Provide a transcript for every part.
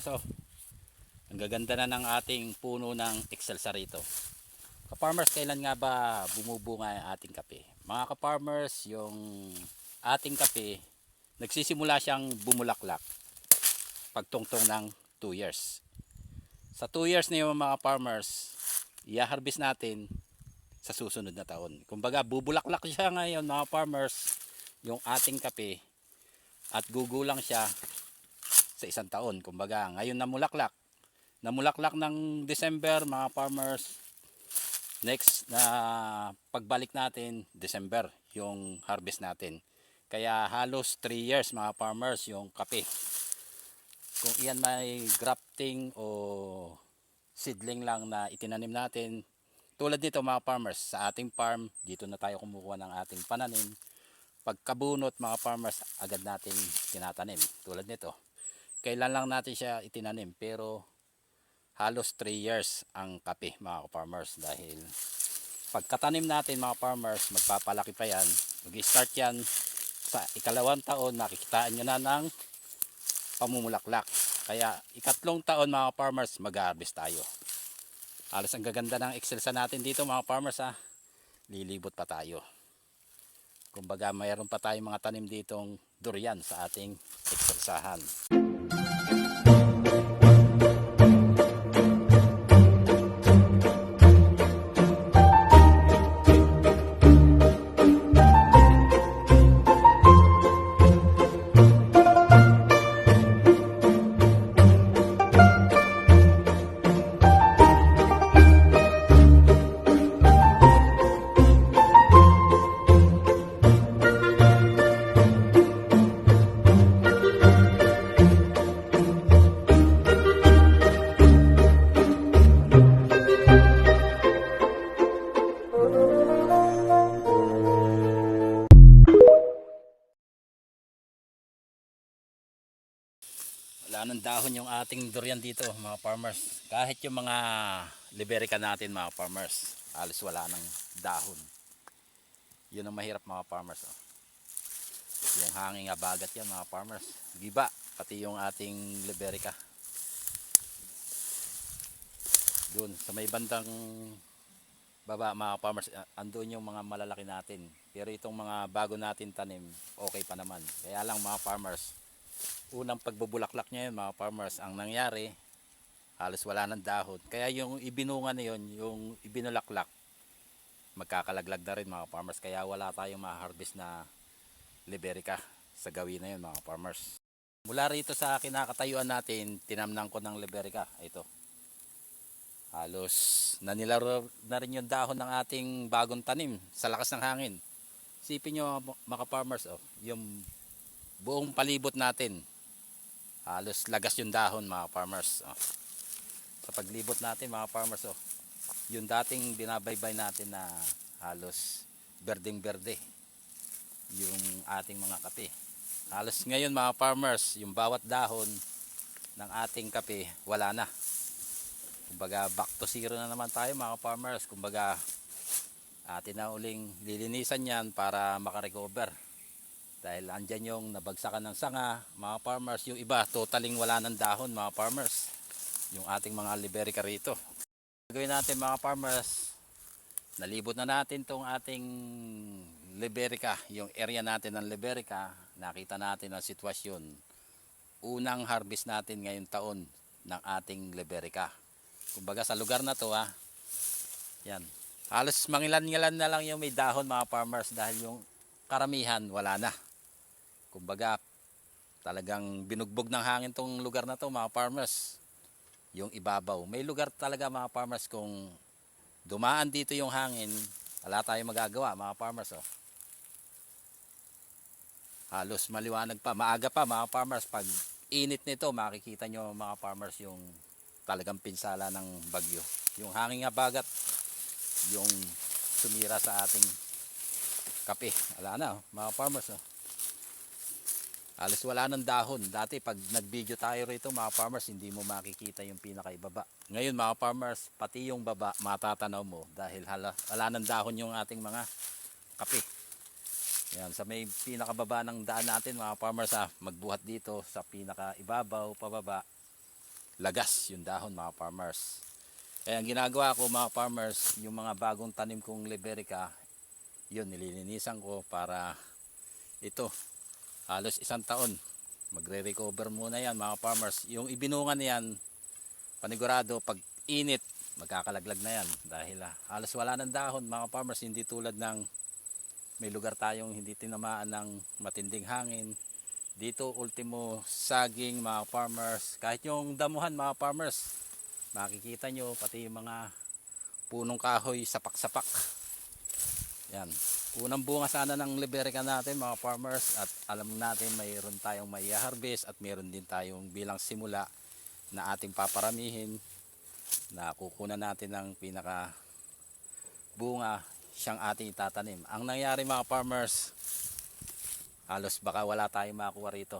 So, ang gaganda na ng ating puno ng excelsa rito. Ka-farmers, kailan nga ba bumubunga ang ating kape? Mga ka-farmers, yung ating kape, nagsisimula siyang bumulaklak pagtungtong ng 2 years. Sa 2 years na yun mga farmers, i-harvest natin sa susunod na taon. Kumbaga, bubulaklak siya ngayon mga farmers, yung ating kape, at gugulang siya sa isang taon. Kumbaga, ngayon namulaklak. Namulaklak ng December, mga farmers. Next na pagbalik natin, December, yung harvest natin. Kaya halos 3 years, mga farmers, yung kape. Kung iyan may grafting o seedling lang na itinanim natin, tulad dito mga farmers, sa ating farm, dito na tayo kumukuha ng ating pananim. Pagkabunot mga farmers, agad natin tinatanim. Tulad nito kailan lang natin siya itinanim pero halos 3 years ang kape mga farmers dahil pagkatanim natin mga farmers magpapalaki pa yan. Mag-start yan sa ikalawang taon makikitaan nyo na ng pamumulaklak. Kaya ikatlong taon mga farmers mag-harvest tayo. Halos ang gaganda ng excelsa natin dito mga farmers ha? Lilibot pa tayo. Kumbaga mayroon pa tayong mga tanim ditong durian sa ating excelsahan dahon yung ating durian dito mga farmers. Kahit yung mga liberica natin mga farmers alis wala nang dahon. Yun ang mahirap mga farmers oh. yung hanging abagat yan mga farmers. Giba pati yung ating liberica doon sa may bandang baba mga farmers andun yung mga malalaki natin. Pero itong mga bago natin tanim okay pa naman. Kaya lang mga farmers unang pagbubulaklak niya yun mga farmers ang nangyari halos wala ng dahon. Kaya yung ibinunga na yun yung ibinulaklak magkakalaglag na rin mga farmers. Kaya wala tayong ma-harvest na liberica sa gawin na yun mga farmers. Mula rito sa kinakatayuan natin tinamnan ko ng liberica ito. Halos nanilaro na rin yung dahon ng ating bagong tanim sa lakas ng hangin. Sipin nyo mga farmers oh, yung buong palibot natin halos lagas yung dahon mga farmers oh. sa paglibot natin mga farmers oh, yung dating binabaybay natin na halos berdeng berde yung ating mga kape. Halos ngayon mga farmers yung bawat dahon ng ating kape wala na. Kumbaga back to zero na naman tayo mga farmers. Kumbaga atin na uling lilinisan yan para makarecover dahil andyan yung nabagsakan ng sanga mga farmers. Yung iba totaling wala ng dahon mga farmers. Yung ating mga liberica rito. Gagawin natin mga farmers nalibot na natin tong ating liberica. Yung area natin ng liberica nakita natin ang sitwasyon. Unang harvest natin ngayong taon ng ating liberica. Kumbaga sa lugar na to ha? Yan. Halos mangilan-ngilan na lang yung may dahon mga farmers dahil yung karamihan wala na kumbaga talagang binugbog ng hangin tong lugar na to mga farmers. Yung ibabaw. May lugar talaga mga farmers kung dumaan dito yung hangin wala tayong magagawa mga farmers oh. halos maliwanag pa. Maaga pa mga farmers. Pag init nito makikita nyo mga farmers yung talagang pinsala ng bagyo. Yung hangin nga bagat yung sumira sa ating kape. Wala na oh, mga farmers oh. Alis wala ng dahon. Dati pag nag-video tayo rito mga farmers, hindi mo makikita yung pinakaibaba. Ngayon mga farmers, pati yung baba matatanaw mo dahil hala, wala ng dahon yung ating mga kape. Yan, sa may pinakababa ng daan natin mga farmers ha, magbuhat dito sa pinakaibabaw, pababa. lagas yung dahon mga farmers. Kaya ang ginagawa ko mga farmers, yung mga bagong tanim kong Liberica, yun nililinisan ko para ito halos isang taon. Magre-recover muna yan mga farmers. Yung ibinungan niyan panigurado pag init magkakalaglag na yan. Dahil ah, halos wala ng dahon mga farmers. Hindi tulad ng may lugar tayong hindi tinamaan ng matinding hangin. Dito ultimo saging mga farmers. Kahit yung damuhan mga farmers makikita nyo pati yung mga punong kahoy sapak-sapak. Yan unang bunga sana ng Liberica natin mga farmers at alam natin mayroon tayong may harvest at mayroon din tayong bilang simula na ating paparamihin na kukunan natin ng pinaka bunga siyang ating itatanim. Ang nangyari mga farmers, halos baka wala tayong makuha rito.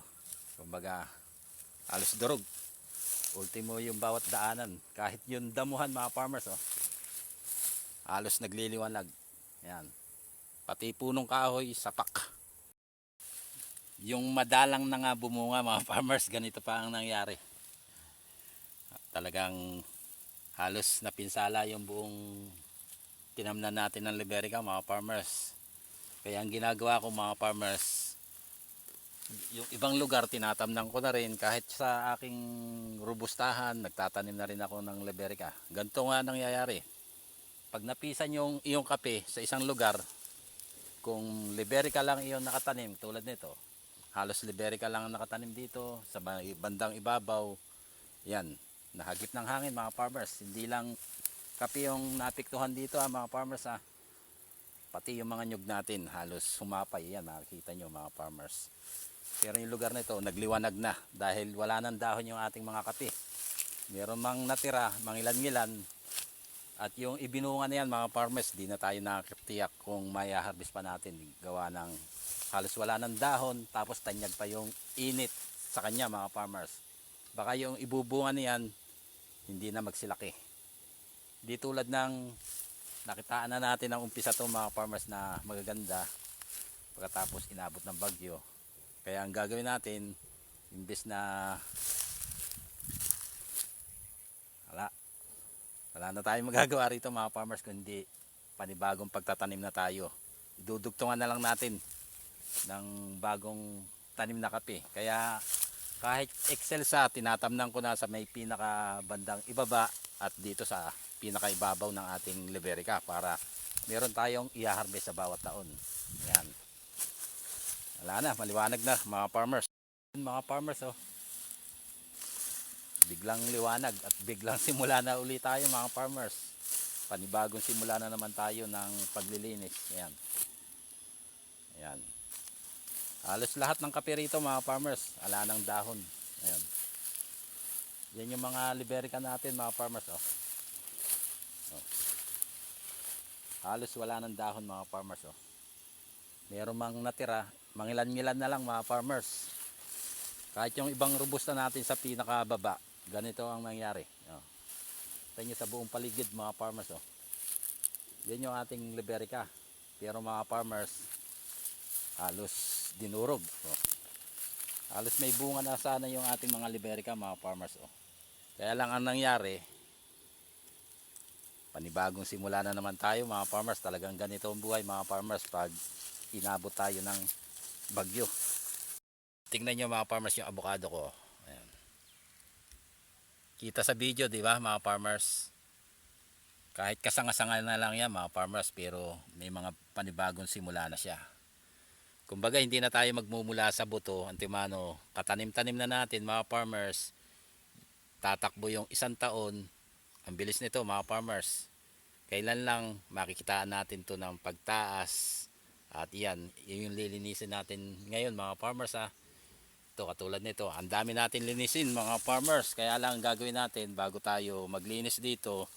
Kumbaga, halos durog. Ultimo yung bawat daanan. Kahit yung damuhan mga farmers, oh, halos nagliliwanag. Yan. Pati punong kahoy, sapak. Yung madalang na nga bumunga mga farmers, ganito pa ang nangyari. Talagang halos napinsala yung buong tinamnan natin ng Liberica mga farmers. Kaya ang ginagawa ko mga farmers, yung ibang lugar tinatamnan ko na rin kahit sa aking robustahan, nagtatanim na rin ako ng Liberica. Ganito nga nangyayari. Pag napisan yung iyong kape sa isang lugar, kung Liberica lang iyon nakatanim tulad nito, halos Liberica lang ang nakatanim dito sa ba- bandang ibabaw, yan, nahagip ng hangin mga farmers. Hindi lang kape yung napiktuhan dito ah, mga farmers ah. Pati yung mga nyug natin halos humapay yan makikita nyo mga farmers. Pero yung lugar na ito nagliwanag na dahil wala nang dahon yung ating mga kape. Meron mang natira, mangilan-ngilan. At yung ibinunga na yan mga farmers, di na tayo nakakitiyak kung may harvest pa natin. Gawa ng halos wala ng dahon tapos tanyag pa yung init sa kanya mga farmers. Baka yung ibubunga niyan hindi na magsilaki. Di tulad ng nakitaan na natin ang umpisa to mga farmers na magaganda pagkatapos inabot ng bagyo. Kaya ang gagawin natin, imbes na wala, wala na tayong magagawa rito mga farmers kundi panibagong pagtatanim na tayo. Idudugtungan na lang natin ng bagong tanim na kape. Kaya kahit excel sa tinatamnan ko na sa may pinaka bandang ibaba at dito sa pinaka ibabaw ng ating Liberica para meron tayong i-harvest sa bawat taon. Yan. Wala na, maliwanag na mga farmers. Mga farmers oh. Biglang liwanag at biglang simula na uli tayo mga farmers. Panibagong simula na naman tayo ng paglilinis. Yan. Yan. Halos lahat ng kape rito mga farmers, ala ng dahon. Ayan. Yan yung mga Liberica natin mga farmers. Oh. Oh. Halos wala ng dahon mga farmers. Oh. Meron mang natira, mangilan-ngilan na lang mga farmers. Kahit yung ibang robusta natin sa pinakababa, ganito ang nangyari. Oh. Tingnan nyo sa buong paligid mga farmers. Oh. Yan yung ating Liberica. Pero mga farmers, halos dinurog. Oh. Halos may bunga na sana yung ating mga Liberica mga farmers. Oh. Kaya lang ang nangyari, panibagong simula na naman tayo mga farmers. Talagang ganito ang buhay mga farmers pag inabot tayo ng bagyo. Tingnan nyo mga farmers yung avocado ko. Kita sa video, di ba mga farmers? Kahit kasanga-sanga na lang yan mga farmers pero may mga panibagong simula na siya. Kumbaga hindi na tayo magmumula sa buto, antimano, katanim-tanim na natin mga farmers. Tatakbo yung isang taon. Ang bilis nito mga farmers. Kailan lang makikitaan natin to ng pagtaas. At yan, yun yung lilinisin natin ngayon mga farmers ha. Ito katulad nito, ang dami natin linisin mga farmers. Kaya lang ang gagawin natin bago tayo maglinis dito,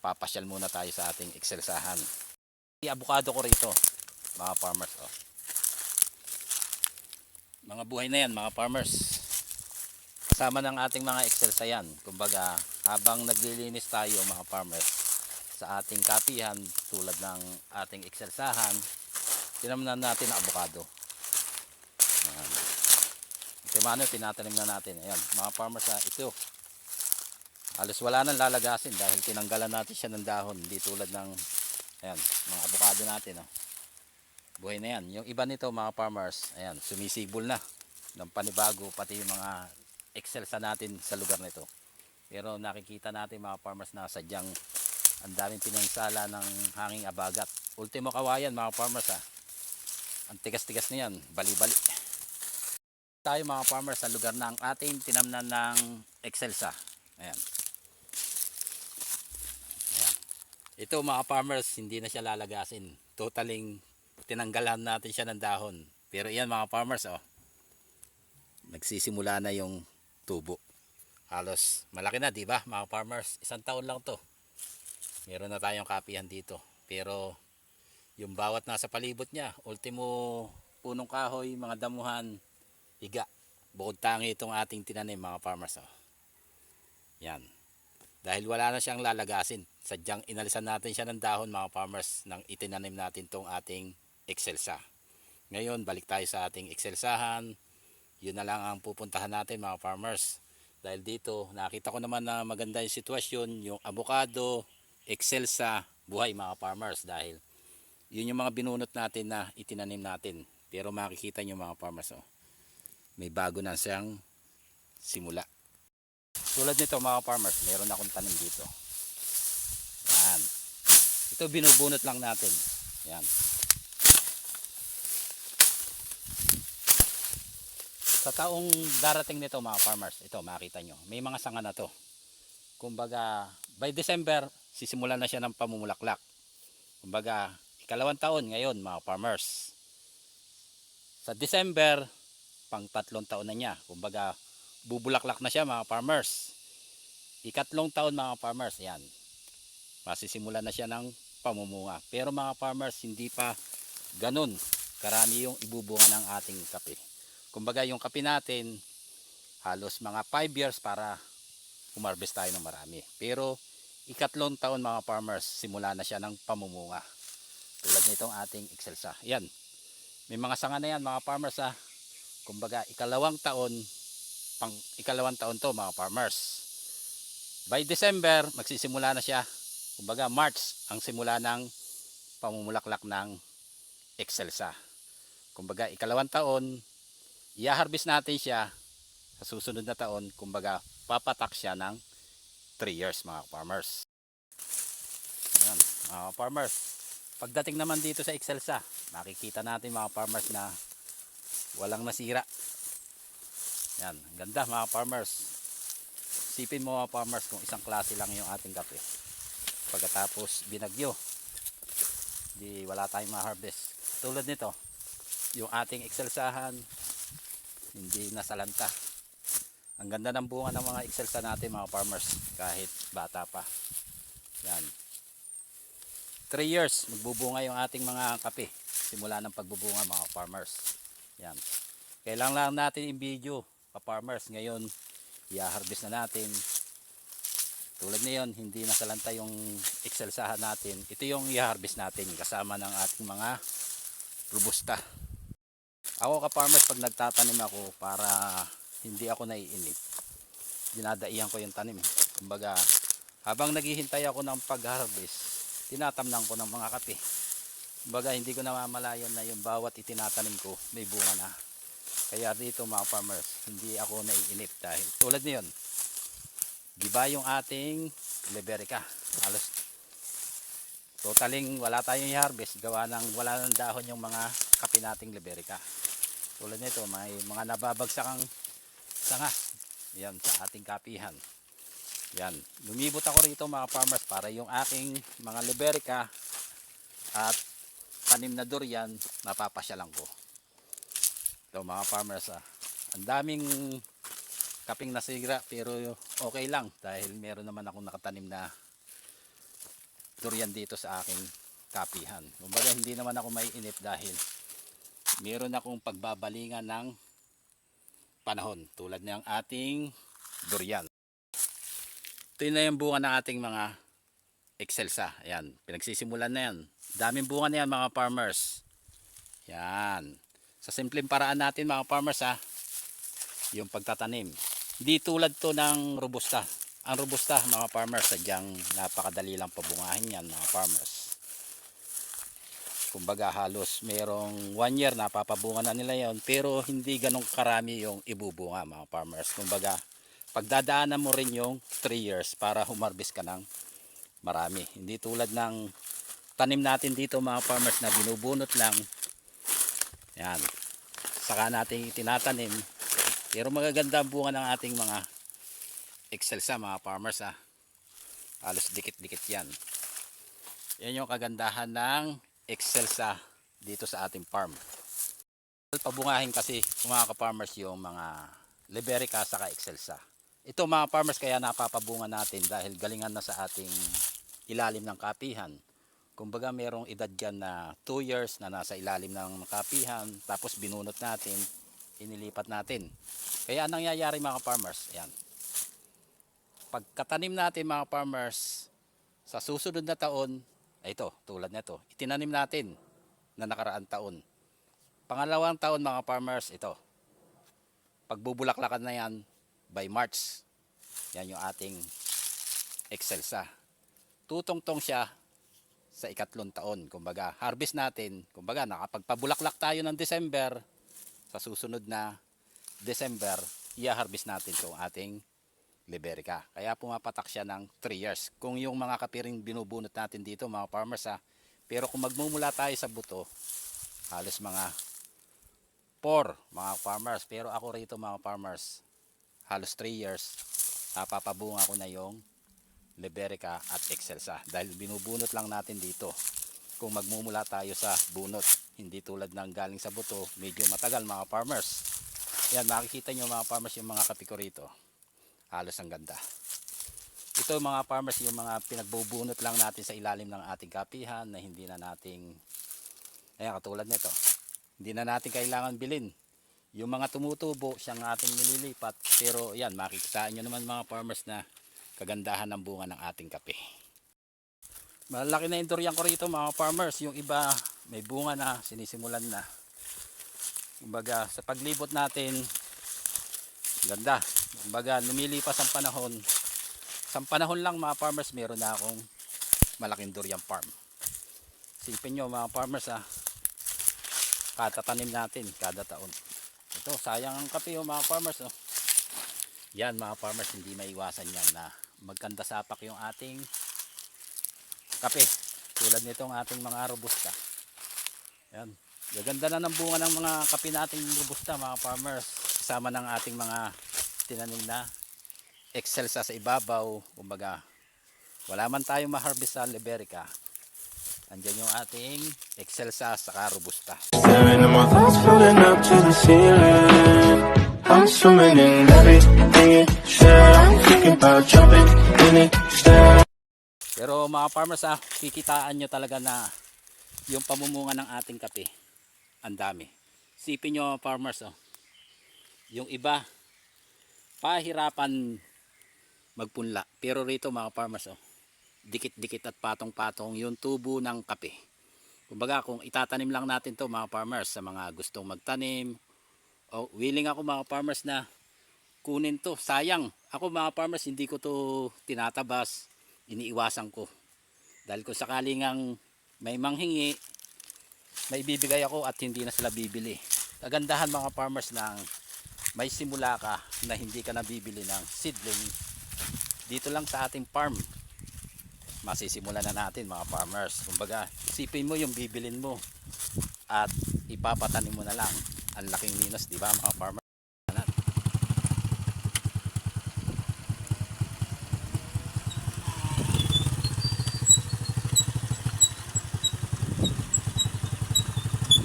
papasyal muna tayo sa ating excelsahan. I-avocado ko rito mga farmers. Oh mga buhay na yan mga farmers kasama ng ating mga excel sa yan kumbaga habang naglilinis tayo mga farmers sa ating kapihan tulad ng ating excelsahan tinamnan natin ang Ayan. Timano, tinatanim na natin. Ayan, mga farmers, ah, ito. Halos wala nang lalagasin dahil tinanggalan natin siya ng dahon. Hindi tulad ng ayan, mga avocado natin. Oh. Buhay na yan. Yung iba nito mga farmers, ayan, sumisibol na ng panibago pati yung mga excelsa natin sa lugar nito. Pero nakikita natin mga farmers na sadyang ang daming pinansala ng hanging abagat. Ultimo kawayan mga farmers ha. Ang tigas-tigas niyan, bali-bali. Tayo mga farmers sa lugar ng ating tinamnan ng excelsa. Ayan. Ayan. Ito mga farmers, hindi na siya lalagasin. Totaling tinanggalan natin siya ng dahon. Pero yan mga farmers, oh. Nagsisimula na yung tubo. Halos malaki na, di ba mga farmers? Isang taon lang to. Meron na tayong kapihan dito. Pero yung bawat nasa palibot niya, ultimo punong kahoy, mga damuhan, higa. Bukod tangi itong ating tinanim mga farmers. Oh. Yan. Dahil wala na siyang lalagasin. Sadyang inalisan natin siya ng dahon mga farmers nang itinanim natin tong ating excelsa. Ngayon, balik tayo sa ating excelsahan. Yun na lang ang pupuntahan natin mga farmers. Dahil dito, nakita ko naman na maganda yung sitwasyon, yung avocado, excelsa, buhay mga farmers. Dahil yun yung mga binunot natin na itinanim natin. Pero makikita nyo mga farmers, oh, may bago na siyang simula. Tulad nito mga farmers, meron akong tanim dito. Yan. Ito binubunot lang natin. Yan. Sa taong darating nito mga farmers, ito makita nyo, may mga sanga na to. Kumbaga, by December, sisimulan na siya ng pamumulaklak. Kumbaga, ikalawang taon ngayon mga farmers. Sa December, pang tatlong taon na niya. Kumbaga, bubulaklak na siya mga farmers. Ikatlong taon mga farmers, yan. Masisimulan na siya ng pamumunga. Pero mga farmers, hindi pa ganun karami yung ibubunga ng ating kape. Kumbaga yung kape natin, halos mga 5 years para umarbest tayo ng marami. Pero ikatlong taon mga farmers, simula na siya ng pamumunga. Tulad nitong ating excelsa. Yan. May mga sanga na yan mga farmers ha. Kumbaga ikalawang taon, pang ikalawang taon to mga farmers. By December, magsisimula na siya. Kumbaga March ang simula ng pamumulaklak ng excelsa. Kumbaga ikalawang taon, i-harvest natin siya sa susunod na taon. Kumbaga papatak siya ng 3 years mga farmers. Ayan, mga farmers. Pagdating naman dito sa excelsa, makikita natin mga farmers na walang nasira. Yan, ganda mga farmers. Sipin mo mga farmers kung isang klase lang yung ating kape. Pagkatapos binagyo, di wala tayong ma-harvest. Tulad nito, yung ating excelsahan, hindi nasalanta. Ang ganda ng bunga ng mga excelsa natin mga farmers kahit bata pa. Yan. 3 years magbubunga yung ating mga kape simula ng pagbubunga mga farmers. Yan. Kailangan lang natin i-video pa-farmers ngayon i-harvest na natin. Tulad ngayon, hindi nasalanta yung excelsahan natin. Ito yung i-harvest natin kasama ng ating mga robusta. Ako ka-farmers pag nagtatanim ako para hindi ako naiinip. Dinadaihan ko yung tanim. eh. Kumbaga, habang naghihintay ako ng pag-harvest, tinatamnan ko ng mga kape. Kumbaga, hindi ko namamalayan na yung bawat itinatanim ko may bunga na. Kaya dito mga farmers, hindi ako naiinip dahil tulad niyon. Diba yung ating liberica? Halos totaling wala tayong i-harvest gawa ng wala ng dahon yung mga kape nating liberica. Tulad nito, may mga nababagsakang sanga. Yan sa ating kapihan. Yan. Lumibot ako rito mga farmers para yung aking mga liberica at tanim na durian mapapasyalan ko. Ito mga farmers ah. Ang daming kaping nasigra pero okay lang dahil meron naman akong nakatanim na durian dito sa aking kapihan. Kumbaga hindi naman ako may inip dahil meron akong pagbabalingan ng panahon tulad ng ating durian. Ito na yung bunga ng ating mga excelsa. Ayan, pinagsisimulan na yan. Daming bunga na yan mga farmers. Yan. Sa simpleng paraan natin mga farmers ha, yung pagtatanim. Hindi tulad to ng robusta. ang robusta mga farmers, sadyang napakadali lang pabungahin yan mga farmers. Kumbaga halos merong one year napapabunga na nila yon pero hindi ganong karami yung ibubunga mga farmers. Kumbaga pagdadaanan mo rin yung 3 years para humarbis ka ng marami. Hindi tulad ng tanim natin dito mga farmers na binubunot lang. Yan. Saka natin itinatanim. Pero magaganda ang bunga ng ating mga excelsa mga farmers ha. Halos dikit-dikit yan. Yan yung kagandahan ng excelsa dito sa ating farm. Pabungahin kasi mga ka-farmers yung mga Liberica saka excelsa. Ito mga farmers kaya napapabunga natin dahil galingan na sa ating ilalim ng kapihan. Kumbaga merong edad dyan na 2 years na nasa ilalim ng kapihan tapos binunot natin, inilipat natin. Kaya anong nangyayari mga farmers, ayan. Pagkatanim natin mga farmers, sa susunod na taon, ito, tulad nito, itinanim natin na nakaraan taon. Pangalawang taon mga farmers, ito. Pagbubulaklakan na yan by March. Yan yung ating excelsa. Tutong-tong siya sa ikatlong taon. Kumbaga, harvest natin, kumbaga, nakapagpabulaklak tayo ng December, sa susunod na December, i-harvest natin itong ating Liberica. Kaya pumapatak siya ng 3 years. Kung yung mga kapiring binubunot natin dito, mga farmers ha, pero kung magmumula tayo sa buto, halos mga 4 mga farmers. Pero ako rito mga farmers, halos 3 years, napapabunga ko na yung Liberica at Excelsa. Dahil binubunot lang natin dito. Kung magmumula tayo sa bunot, hindi tulad ng galing sa buto, medyo matagal mga farmers. Yan, makikita nyo mga farmers yung mga kapi rito. Halos ang ganda. Ito mga farmers, yung mga pinagbubunot lang natin sa ilalim ng ating kapihan na hindi na nating, ayan katulad nito, hindi na natin kailangan bilin. Yung mga tumutubo, siyang ating nililipat. Pero yan, makikitaan nyo naman mga farmers na kagandahan ng bunga ng ating kape. Malaki na yung durian ko rito mga farmers. Yung iba may bunga na, sinisimulan na. Kumbaga sa paglibot natin, ganda. Kumbaga lumilipas ang panahon. Sa panahon lang mga farmers, meron na akong malaking durian farm. Sipin nyo mga farmers ha, katatanim natin kada taon. Ito, sayang ang kape oh, mga farmers. Oh. Yan mga farmers, hindi maiwasan yan na magkanda sapak yung ating kape. Tulad nitong ating mga robusta. Yan. Gaganda na ng bunga ng mga kape nating robusta mga farmers. Kasama ng ating mga tinanim na excelsa sa ibabaw. Kumbaga, wala man tayong ma-harvest sa Liberica. Andyan yung ating excelsa sa robusta. The ceiling. I'm swimming in everything you share. I'm thinking about jumping in it. Stare. Pero mga farmers ah, kikitaan nyo talaga na yung pamumunga ng ating kape. Ang dami. Sipin nyo farmers oh. Yung iba, pahirapan magpunla. Pero rito mga farmers oh, dikit-dikit at patong-patong yung tubo ng kape. Kumbaga kung itatanim lang natin to mga farmers sa mga gustong magtanim, o willing ako mga farmers na kunin to. Sayang, ako mga farmers hindi ko to tinatabas, iniiwasan ko. Dahil kung sakaling ang may manghingi, may bibigay ako at hindi na sila bibili. Kagandahan mga farmers ng may simula ka na hindi ka nabibili ng seedling dito lang sa ating farm masisimulan na natin mga farmers. Kumbaga isipin mo yung bibilin mo at ipapatanim mo na lang. Ang laking minus di ba mga farmers?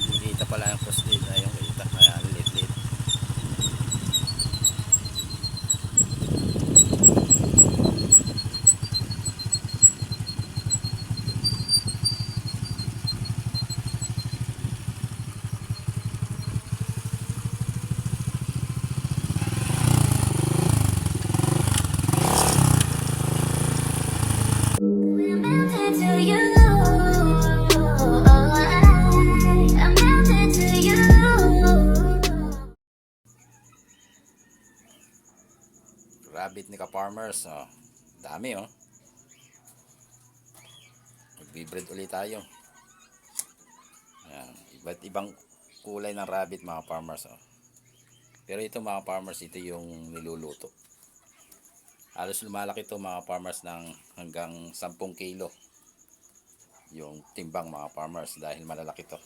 Hindi kita pala yung post ay yung farmers oh. Dami oh. Magbibreed ulit tayo. Ayan. Iba't ibang kulay ng rabbit mga farmers oh. Pero ito mga farmers, ito yung niluluto. Halos lumalaki ito mga farmers ng hanggang 10 kilo. Yung timbang mga farmers dahil malalaki to.